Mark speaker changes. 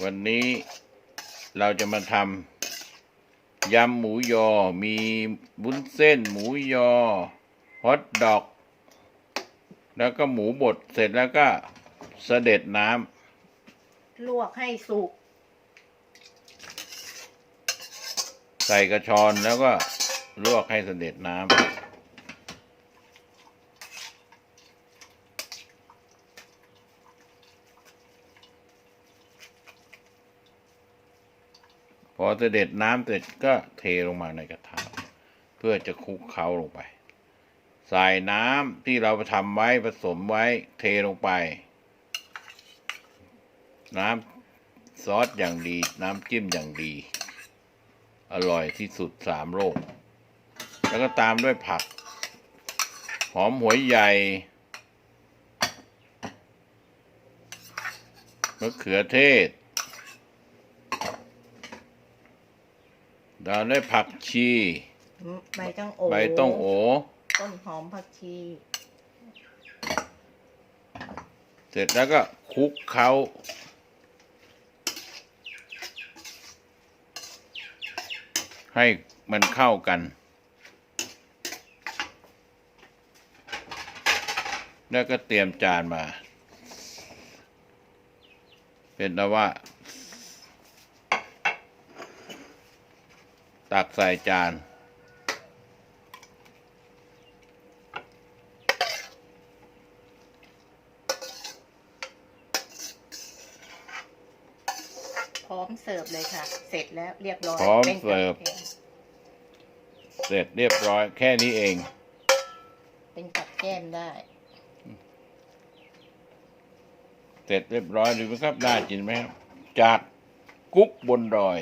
Speaker 1: วันนี้เราจะมาทำยำหมูยอ มีบุ้นเส้นหมูยอฮอทดอก แล้วก็หมูบดเสร็จแล้วก็เสด็จน้
Speaker 2: ลวกให้สุกำ
Speaker 1: ใส่กระชอนแล้วก็ลวกให้เสด็จน้ำ พอเสด็จน้ำเสร็จก็เทลงมาในกระทะเพื่อจะคลุกเคล้าลงไป ใส่น้ำที่เราทำไว้ผสมไว้เทลงไป น้ำซอสอย่างดี น้ำจิ้มอย่างดี อร่อยที่สุดสามโลก แล้วก็ตามด้วยผัก หอมหัวใหญ่มะเขือเทศ ตามด้วยผักชี
Speaker 2: ใบต้องโอ
Speaker 1: ใบต้องโอ
Speaker 2: ต้นหอมผักชี
Speaker 1: เสร็จแล้วก็คลุกเคล้าให้มันเข้ากัน แล้วก็เตรียมจานมา เป็นแต่ว่า ตักใส่จาน
Speaker 2: พร้อมเสิร์ฟเลยค่ะ เสร็จแล้วเรียบร้อย
Speaker 1: พร้อม
Speaker 2: ป็นกับ
Speaker 1: เสิร์ฟ
Speaker 2: แกง
Speaker 1: เสร็จเรียบร้อยแค่นี้เอง
Speaker 2: เป็นกับแก้มได้
Speaker 1: เสร็จเรียบร้อยดูไหมครับน่ากินไหมครับจากกุ๊กบนดอย